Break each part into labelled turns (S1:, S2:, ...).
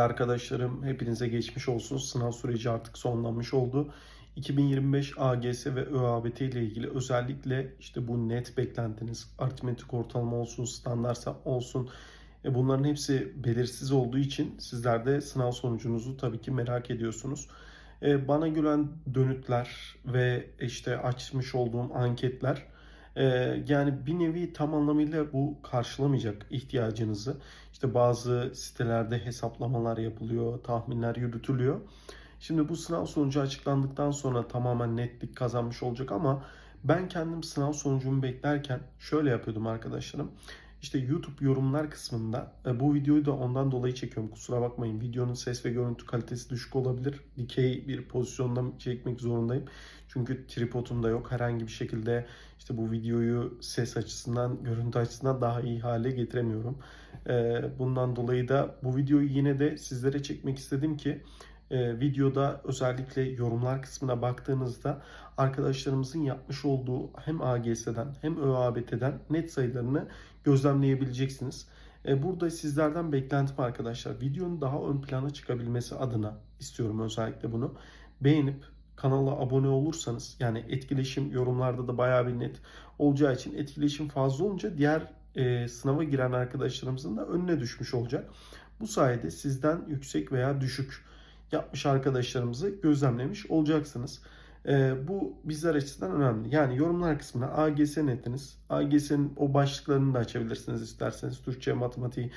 S1: Arkadaşlarım hepinize geçmiş olsun. Sınav süreci artık sonlanmış oldu. 2025 AGS ve ÖABT ile ilgili özellikle işte bu net beklentiniz, aritmetik ortalama olsun, standart sapma olsun e, bunların hepsi belirsiz olduğu için sizler de sınav sonucunuzu tabii ki merak ediyorsunuz. E, Bana gülen dönütler ve işte açmış olduğum anketler yani bir nevi tam anlamıyla bu karşılamayacak ihtiyacınızı. İşte bazı sitelerde hesaplamalar yapılıyor, tahminler yürütülüyor. Şimdi bu sınav sonucu açıklandıktan sonra tamamen netlik kazanmış olacak ama ben kendim sınav sonucumu beklerken şöyle yapıyordum arkadaşlarım. İşte YouTube yorumlar kısmında e, bu videoyu da ondan dolayı çekiyorum. Kusura bakmayın. Videonun ses ve görüntü kalitesi düşük olabilir. Dikey bir pozisyonda çekmek zorundayım. Çünkü tripodum da yok. Herhangi bir şekilde işte bu videoyu ses açısından, görüntü açısından daha iyi hale getiremiyorum. E, Bundan dolayı da bu videoyu yine de sizlere çekmek istedim ki e, videoda özellikle yorumlar kısmına baktığınızda arkadaşlarımızın yapmış olduğu hem AGS'den hem ÖABT'den net sayılarını gözlemleyebileceksiniz. E, burada sizlerden beklentim arkadaşlar videonun daha ön plana çıkabilmesi adına istiyorum özellikle bunu. Beğenip kanala abone olursanız yani etkileşim yorumlarda da bayağı bir net olacağı için etkileşim fazla olunca diğer e, sınava giren arkadaşlarımızın da önüne düşmüş olacak. Bu sayede sizden yüksek veya düşük yapmış arkadaşlarımızı gözlemlemiş olacaksınız. Ee, bu bizler açısından önemli. Yani yorumlar kısmına AGS netiniz. AGS'nin o başlıklarını da açabilirsiniz isterseniz. Türkçe, matematik,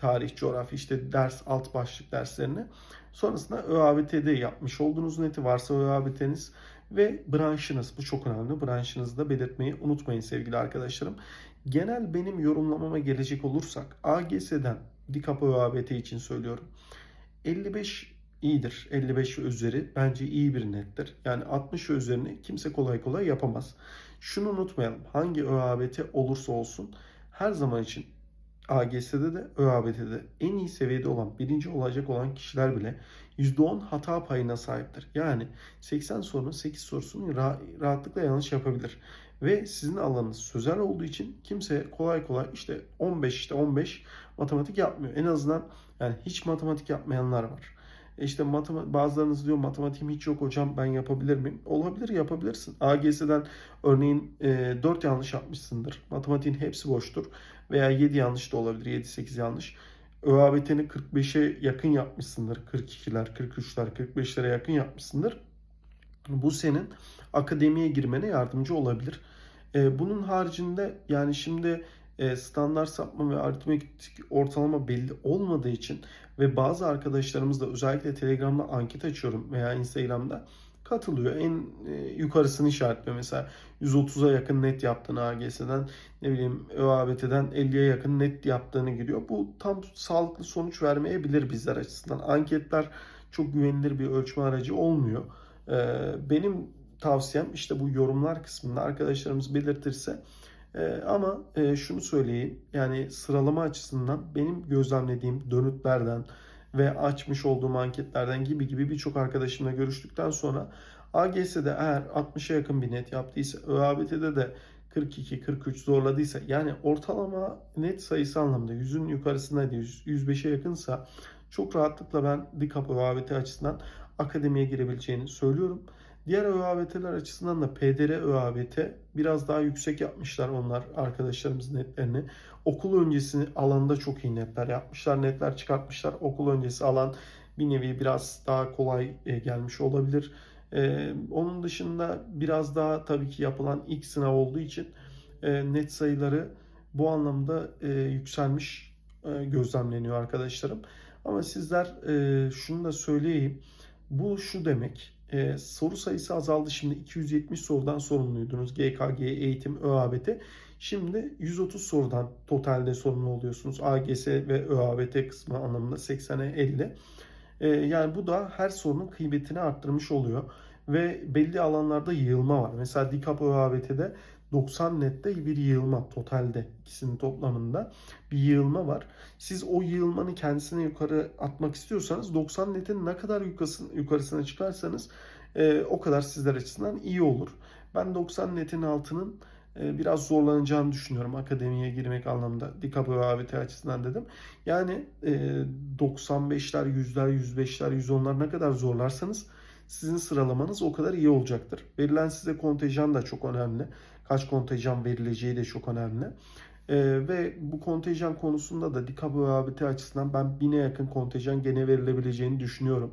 S1: tarih, coğrafya işte ders alt başlık derslerini. Sonrasında ÖABT'de yapmış olduğunuz neti varsa ÖABT'niz ve branşınız. Bu çok önemli. Branşınızı da belirtmeyi unutmayın sevgili arkadaşlarım. Genel benim yorumlamama gelecek olursak AGS'den DİKAP ÖABT için söylüyorum. 55 iyidir. 55 ve üzeri bence iyi bir nettir. Yani 60 ve üzerini kimse kolay kolay yapamaz. Şunu unutmayalım. Hangi ÖABT olursa olsun her zaman için AGS'de de ÖABT'de de en iyi seviyede olan, birinci olacak olan kişiler bile %10 hata payına sahiptir. Yani 80 sorunun 8 sorusunu rah- rahatlıkla yanlış yapabilir. Ve sizin alanınız sözel olduğu için kimse kolay kolay işte 15 işte 15 matematik yapmıyor. En azından yani hiç matematik yapmayanlar var. İşte bazılarınız diyor matematiğim hiç yok hocam ben yapabilir miyim? Olabilir yapabilirsin. AGS'den örneğin e, 4 yanlış yapmışsındır. Matematiğin hepsi boştur. Veya 7 yanlış da olabilir. 7-8 yanlış. ÖABT'ni 45'e yakın yapmışsındır. 42'ler, 43'ler, 45'lere yakın yapmışsındır. Bu senin akademiye girmene yardımcı olabilir. E, bunun haricinde yani şimdi standart sapma ve aritmetik ortalama belli olmadığı için ve bazı arkadaşlarımız da özellikle Telegram'da anket açıyorum veya Instagram'da katılıyor. En e, yukarısını işaretliyor. Mesela 130'a yakın net yaptığını AGS'den ne bileyim ÖABT'den 50'ye yakın net yaptığını giriyor. Bu tam sağlıklı sonuç vermeyebilir bizler açısından. Anketler çok güvenilir bir ölçme aracı olmuyor. E, benim tavsiyem işte bu yorumlar kısmında arkadaşlarımız belirtirse ee, ama e, şunu söyleyeyim yani sıralama açısından benim gözlemlediğim dönütlerden ve açmış olduğum anketlerden gibi gibi birçok arkadaşımla görüştükten sonra AGS'de eğer 60'a yakın bir net yaptıysa ÖABT'de de 42-43 zorladıysa yani ortalama net sayısı anlamda 100'ün yukarısındaydı 100, 105'e yakınsa çok rahatlıkla ben DİKAP ÖABT açısından akademiye girebileceğini söylüyorum. Diğer ÖABT'ler açısından da PDR ÖABT biraz daha yüksek yapmışlar onlar arkadaşlarımız netlerini. Okul öncesi alanda çok iyi netler yapmışlar. Netler çıkartmışlar. Okul öncesi alan bir nevi biraz daha kolay e, gelmiş olabilir. Ee, onun dışında biraz daha tabii ki yapılan ilk sınav olduğu için e, net sayıları bu anlamda e, yükselmiş e, gözlemleniyor arkadaşlarım. Ama sizler e, şunu da söyleyeyim. Bu şu demek. E, soru sayısı azaldı. Şimdi 270 sorudan sorumluydunuz. GKG, eğitim, ÖABT. Şimdi 130 sorudan totalde sorumlu oluyorsunuz. AGS ve ÖABT kısmı anlamında 80'e 50. E, yani bu da her sorunun kıymetini arttırmış oluyor. Ve belli alanlarda yığılma var. Mesela DİKAP ÖABT'de 90 nette bir yığılma totalde ikisinin toplamında bir yığılma var. Siz o yığılmanın kendisine yukarı atmak istiyorsanız 90 netin ne kadar yukarısına, çıkarsanız e, o kadar sizler açısından iyi olur. Ben 90 netin altının e, biraz zorlanacağını düşünüyorum akademiye girmek anlamında. DİKAP ve ABT açısından dedim. Yani e, 95'ler, 100'ler, 105'ler, 110'lar ne kadar zorlarsanız sizin sıralamanız o kadar iyi olacaktır. Verilen size kontenjan da çok önemli. Kaç kontenjan verileceği de çok önemli. Ee, ve bu kontenjan konusunda da ABT açısından ben 1000'e yakın kontenjan gene verilebileceğini düşünüyorum.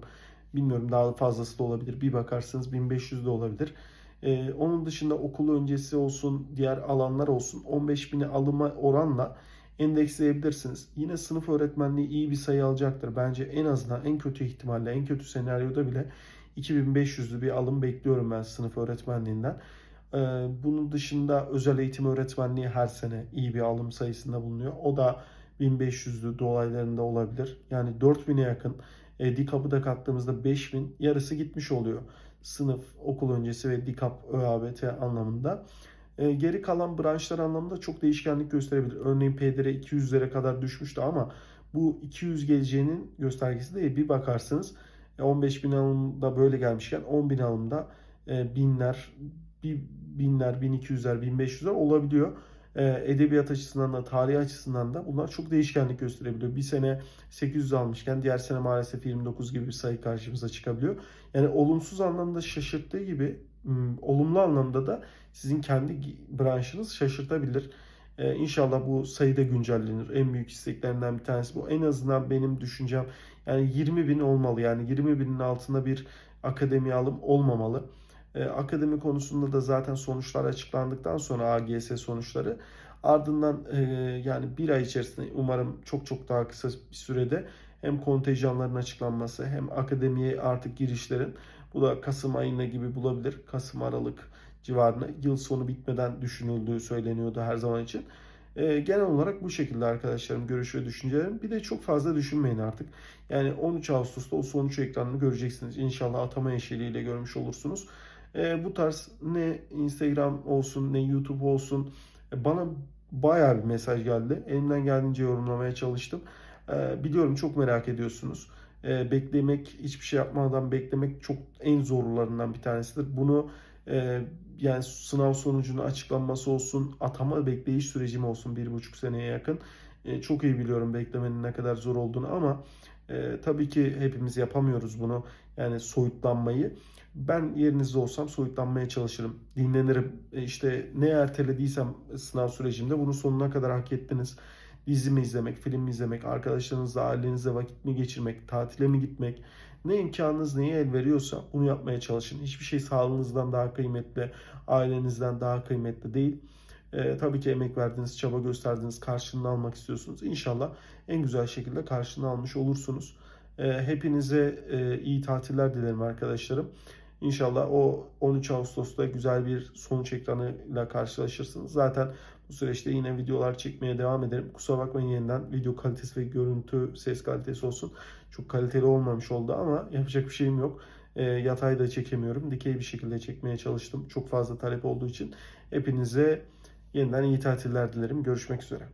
S1: Bilmiyorum daha fazlası da olabilir. Bir bakarsınız 1500 de olabilir. Ee, onun dışında okul öncesi olsun, diğer alanlar olsun 15.000'e alıma oranla endeksleyebilirsiniz. Yine sınıf öğretmenliği iyi bir sayı alacaktır. Bence en azından en kötü ihtimalle, en kötü senaryoda bile 2500'lü bir alım bekliyorum ben sınıf öğretmenliğinden. Ee, Bunun dışında özel eğitim öğretmenliği her sene iyi bir alım sayısında bulunuyor. O da 1500'lü dolaylarında olabilir. Yani 4000'e yakın. E, DİKAP'ı da kattığımızda 5000 yarısı gitmiş oluyor. Sınıf, okul öncesi ve DİKAP, ÖABT anlamında. E, geri kalan branşlar anlamında çok değişkenlik gösterebilir. Örneğin PDR 200'lere kadar düşmüştü ama bu 200 geleceğinin göstergesi değil. Bir bakarsınız 15 bin alımda böyle gelmişken 10 bin alımda e, binler, bir binler, 1200'ler, 1500'ler olabiliyor. E, edebiyat açısından da, tarih açısından da bunlar çok değişkenlik gösterebiliyor. Bir sene 800 almışken diğer sene maalesef 29 gibi bir sayı karşımıza çıkabiliyor. Yani olumsuz anlamda şaşırttığı gibi hmm, olumlu anlamda da sizin kendi branşınız şaşırtabilir. Ee, inşallah bu sayıda güncellenir. En büyük isteklerinden bir tanesi bu. En azından benim düşüncem yani 20 bin olmalı. Yani 20 binin altında bir akademi alım olmamalı. Ee, akademi konusunda da zaten sonuçlar açıklandıktan sonra AGS sonuçları ardından e, yani bir ay içerisinde umarım çok çok daha kısa bir sürede hem kontenjanların açıklanması hem akademiye artık girişlerin bu da Kasım ayına gibi bulabilir. Kasım Aralık civarında yıl sonu bitmeden düşünüldüğü söyleniyordu her zaman için. E, genel olarak bu şekilde arkadaşlarım görüş ve düşüncelerim. Bir de çok fazla düşünmeyin artık. Yani 13 Ağustos'ta o sonuç ekranını göreceksiniz. İnşallah atama eşeliğiyle görmüş olursunuz. E, bu tarz ne Instagram olsun ne YouTube olsun e, bana bayağı bir mesaj geldi. Elimden geldiğince yorumlamaya çalıştım. E, biliyorum çok merak ediyorsunuz. E, beklemek, hiçbir şey yapmadan beklemek çok en zorlarından bir tanesidir. Bunu e, yani sınav sonucunun açıklanması olsun, atama bekleyiş sürecim olsun bir buçuk seneye yakın. E, çok iyi biliyorum beklemenin ne kadar zor olduğunu ama e, tabii ki hepimiz yapamıyoruz bunu. Yani soyutlanmayı. Ben yerinizde olsam soyutlanmaya çalışırım. Dinlenirim. E, işte ne ertelediysem sınav sürecimde bunu sonuna kadar hak ettiniz. Dizi mi izlemek, film mi izlemek, arkadaşlarınızla, ailenizle vakit mi geçirmek, tatile mi gitmek, ne imkanınız neye el veriyorsa bunu yapmaya çalışın. Hiçbir şey sağlığınızdan daha kıymetli, ailenizden daha kıymetli değil. Ee, tabii ki emek verdiğiniz, çaba gösterdiğiniz karşılığını almak istiyorsunuz. İnşallah en güzel şekilde karşılığını almış olursunuz. Ee, hepinize e, iyi tatiller dilerim arkadaşlarım. İnşallah o 13 Ağustos'ta güzel bir sonuç ekranıyla karşılaşırsınız. Zaten bu süreçte yine videolar çekmeye devam ederim. Kusura bakmayın yeniden video kalitesi ve görüntü, ses kalitesi olsun. Çok kaliteli olmamış oldu ama yapacak bir şeyim yok. E, yatay da çekemiyorum. Dikey bir şekilde çekmeye çalıştım. Çok fazla talep olduğu için. Hepinize yeniden iyi tatiller dilerim. Görüşmek üzere.